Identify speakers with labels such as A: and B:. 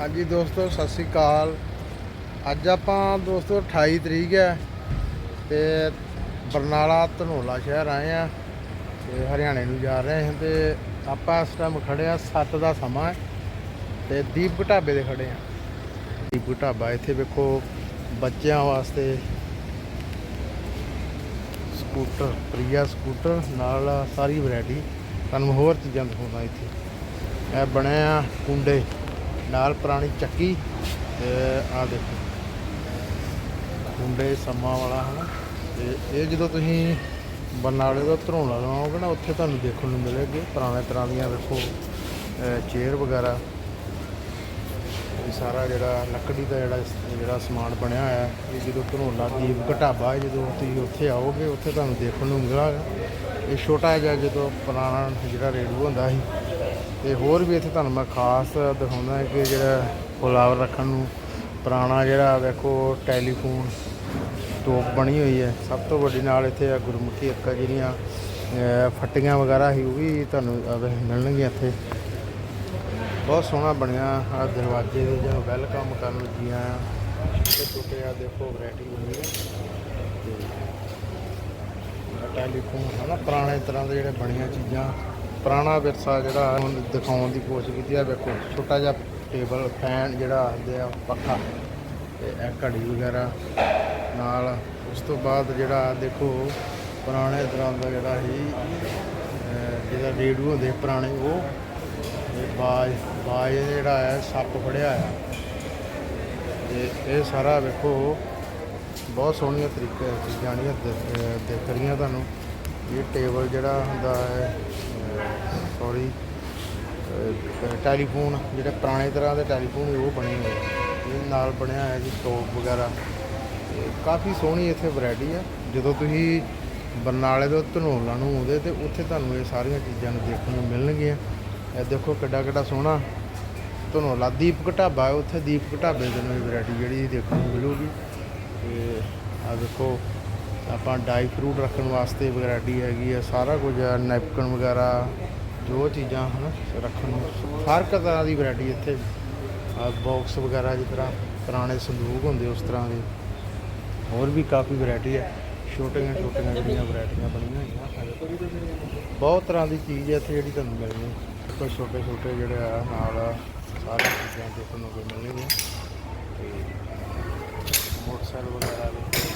A: ਹਾਂਜੀ ਦੋਸਤੋ, ਸਤਿ ਸ੍ਰੀ ਅਕਾਲ। ਅੱਜ ਆਪਾਂ ਦੋਸਤੋ 28 ਤਰੀਕ ਹੈ ਤੇ ਬਰਨਾਲਾ ਧਨੋਲਾ ਸ਼ਹਿਰ ਆਏ ਆ ਤੇ ਹਰਿਆਣੇ ਨੂੰ ਜਾ ਰਹੇ ਹਾਂ ਤੇ ਆਪਾਂ ਇਸ ਟਾਈਮ ਖੜੇ ਆ 7 ਦਾ ਸਮਾਂ ਹੈ ਤੇ ਦੀਪ ਢਾਬੇ ਦੇ ਖੜੇ ਆ ਦੀਪ ਢਾਬਾ, ਇੱਥੇ ਵੇਖੋ ਬੱਚਿਆਂ ਵਾਸਤੇ ਸਕੂਟਰ, ਪ੍ਰੀਆ ਸਕੂਟਰ, ਨਾਲ ਸਾਰੀ ਵੈਰਾਈਟੀ। ਤੁਹਾਨੂੰ ਹੋਰ ਚੀਜ਼ਾਂ ਦਿਖਾਉਂਦਾ ਇੱਥੇ। ਇਹ ਬਣਿਆ ਕੁੰਡੇ। ਨਾਲ ਪੁਰਾਣੀ ਚੱਕੀ ਤੇ ਆ ਦੇਖੋ। ਕੁੰਡੇ ਸਮਾਂ ਵਾਲਾ ਹਨਾ। ਤੇ ਇਹ ਜਦੋਂ ਤੁਸੀਂ ਬਰਨਾਲੇ ਤੋਂ ਧਰੋਣਾ ਲਵਾਓਗੇ ਨਾ, ਉੱਥੇ ਤੁਹਾਨੂੰ ਦੇਖਣ ਨੂੰ ਮਿਲੇਗੀ ਪੁਰਾਣੇ ਤਰ੍ਹਾਂ ਦੀਆਂ ਵੇਖੋ ਚੇਅਰ ਵਗੈਰਾ। ਇਹ ਸਾਰਾ ਜਿਹੜਾ ਲੱਕੜੀ ਦਾ ਜਿਹੜਾ ਜਿਹੜਾ ਸਮਾਨ ਬਣਿਆ ਹੋਇਆ, ਇਹ ਜਦੋਂ ਧਰੋਲਾ ਦੀਪ ਘਟਾਬਾ ਹੈ ਜਦੋਂ ਤੁਸੀਂ ਉੱਥੇ ਆਓਗੇ, ਉੱਥੇ ਤੁਹਾਨੂੰ ਦੇਖਣ ਨੂੰ ਮਿਲੇਗਾ। ਇਹ ਛੋਟਾ ਜਿਹਾ ਜਦੋਂ ਪੁਰਾਣਾ ਜਿਹੜਾ ਰੇਡੂ ਹੁੰਦਾ ਸੀ ਤੇ ਹੋਰ ਵੀ ਇੱਥੇ ਤੁਹਾਨੂੰ ਮੈਂ ਖਾਸ ਦਿਖਾਉਂਦਾ ਕਿ ਜਿਹੜਾ ਫੁਲਾਵਰ ਰੱਖਣ ਨੂੰ, ਪੁਰਾਣਾ ਜਿਹੜਾ ਵੇਖੋ, ਟੈਲੀਫੋਨ ਟੋਪ ਬਣੀ ਹੋਈ ਹੈ। ਸਭ ਤੋਂ ਵੱਡੀ ਨਾਲ ਇੱਥੇ ਆ ਗੁਰਮੁਖੀ ਅੱਖਾਂ ਜਿਹੜੀਆਂ ਫੱਟੀਆਂ ਵਗੈਰਾ ਸੀ, ਉਹ ਵੀ ਤੁਹਾਨੂੰ ਮਿਲਣਗੀਆਂ ਇੱਥੇ। ਬਹੁਤ ਸੋਹਣਾ ਬਣਿਆ ਆ ਦਰਵਾਜ਼ੇ ਦੇ ਜਦੋਂ ਵੈਲਕਮ ਕਰਨ ਲੱਗੀਆਂ। ਆ ਛੋਟੇ ਛੋਟੇ ਆ, ਦੇਖੋ, ਵੈਰਾਈਟੀ ਬਣੀ ਹੈ ਤੇ ਟੈਲੀਫੋਨ, ਹਨਾ, ਪੁਰਾਣੇ ਤਰ੍ਹਾਂ ਦੇ ਜਿਹੜੇ ਬਣੀਆਂ ਚੀਜ਼ਾਂ। ਪੁਰਾਣਾ ਵਿਰਸਾ ਜਿਹੜਾ ਹੁਣ ਦਿਖਾਉਣ ਦੀ ਕੋਸ਼ਿਸ਼ ਕੀਤੀ ਆ, ਵੇਖੋ, ਛੋਟਾ ਜਿਹਾ ਟੇਬਲ, ਫੈਨ ਜਿਹੜਾ ਆਉਂਦੇ ਆ, ਪੱਖਾ ਤੇ ਇਹ ਘੜੀ ਵਗੈਰਾ ਨਾਲ। ਉਸ ਤੋਂ ਬਾਅਦ ਜਿਹੜਾ, ਦੇਖੋ, ਪੁਰਾਣੇ ਤਰ੍ਹਾਂ ਦਾ ਜਿਹੜਾ ਸੀ, ਅਹ ਰੇਡੀਓ ਰੇਡੂ ਹੁੰਦੇ ਪੁਰਾਣੇ, ਉਹ ਬਾਜ ਬਾਜ ਜਿਹੜਾ ਹੈ, ਸੱਪ ਫੜਿਆ ਆ ਤੇ ਇਹ ਸਾਰਾ, ਵੇਖੋ, ਬਹੁਤ ਸੋਹਣੀਆਂ ਤਰੀਕੇ ਚੀਜ਼ਾਂ ਜਿਹੜੀਆਂ ਦਿਖ ਰਹੀਆਂ ਤੁਹਾਨੂੰ। ਇਹ ਟੇਬਲ ਜਿਹੜਾ ਹੁੰਦਾ ਹੈ ਸੌਰੀ ਟੈਲੀਫੋਨ, ਜਿਹੜੇ ਪੁਰਾਣੇ ਤਰ੍ਹਾਂ ਦੇ ਟੈਲੀਫੋਨ ਉਹ ਬਣੇ ਹੋਏ ਆ। ਇਹ ਨਾਲ ਬਣਿਆ ਹੋਇਆ ਜੀ ਟੋਪ ਵਗੈਰਾ। ਤੇ ਕਾਫੀ ਸੋਹਣੀ ਇੱਥੇ ਵੈਰਾਈਟੀ ਆ। ਜਦੋਂ ਤੁਸੀਂ ਬਰਨਾਲੇ ਤੋਂ ਧਨੋਲਾ ਨੂੰ ਆਉਂਦੇ, ਤੇ ਉੱਥੇ ਤੁਹਾਨੂੰ ਇਹ ਸਾਰੀਆਂ ਚੀਜ਼ਾਂ ਨੂੰ ਦੇਖਣ ਨੂੰ ਮਿਲਣਗੀਆਂ। ਇਹ ਦੇਖੋ ਕਿੱਡਾ ਕਿੱਡਾ ਸੋਹਣਾ ਧਨੋਲਾ। ਦੀਪਕ ਢਾਬਾ ਹੈ, ਉੱਥੇ ਦੀਪਕ ਢਾਬੇ ਦੇ ਨੂੰ ਵੈਰਾਈਟੀ ਜਿਹੜੀ ਦੇਖਣ ਨੂੰ ਮਿਲੂਗੀ। ਤੇ ਆ ਦੇਖੋ ਆਪਾਂ ਡਾਈ ਫਰੂਟ ਰੱਖਣ ਵਾਸਤੇ ਵੈਰਾਈਟੀ ਹੈਗੀ ਆ, ਸਾਰਾ ਕੁਝ ਆ, ਨੈਪਕਿਨ ਵਗੈਰਾ, ਜੋ ਚੀਜ਼ਾਂ ਹਨ, ਰੱਖਣ ਨੂੰ, ਹਰ ਇੱਕ ਤਰ੍ਹਾਂ ਦੀ ਵੈਰਾਈਟੀ ਇੱਥੇ ਬਾਕਸ ਵਗੈਰਾ ਜਿਸ ਤਰ੍ਹਾਂ ਪੁਰਾਣੇ ਸੰਦੂਕ ਹੁੰਦੇ ਉਸ ਤਰ੍ਹਾਂ ਦੇ, ਹੋਰ ਵੀ ਕਾਫੀ ਵੈਰਾਈਟੀ ਹੈ ਛੋਟੀਆਂ ਛੋਟੀਆਂ ਜਿਹੜੀਆਂ ਵੈਰਾਈਟੀਆਂ ਬਣੀਆਂ ਹੋਈਆਂ ਬਹੁਤ ਤਰ੍ਹਾਂ ਦੀ ਚੀਜ਼ ਹੈ ਇੱਥੇ ਜਿਹੜੀ ਤੁਹਾਨੂੰ ਮਿਲਣੀ ਕੋਈ ਛੋਟੇ ਛੋਟੇ ਜਿਹੜੇ ਆ, ਨਾਲ ਸਾਰੀਆਂ ਚੀਜ਼ਾਂ ਦੇਖਣ ਨੂੰ ਮਿਲਣਗੀਆਂ। ਤੇ ਮੋਟਰਸਾਈਕਲ ਵਗੈਰਾ ਵੀ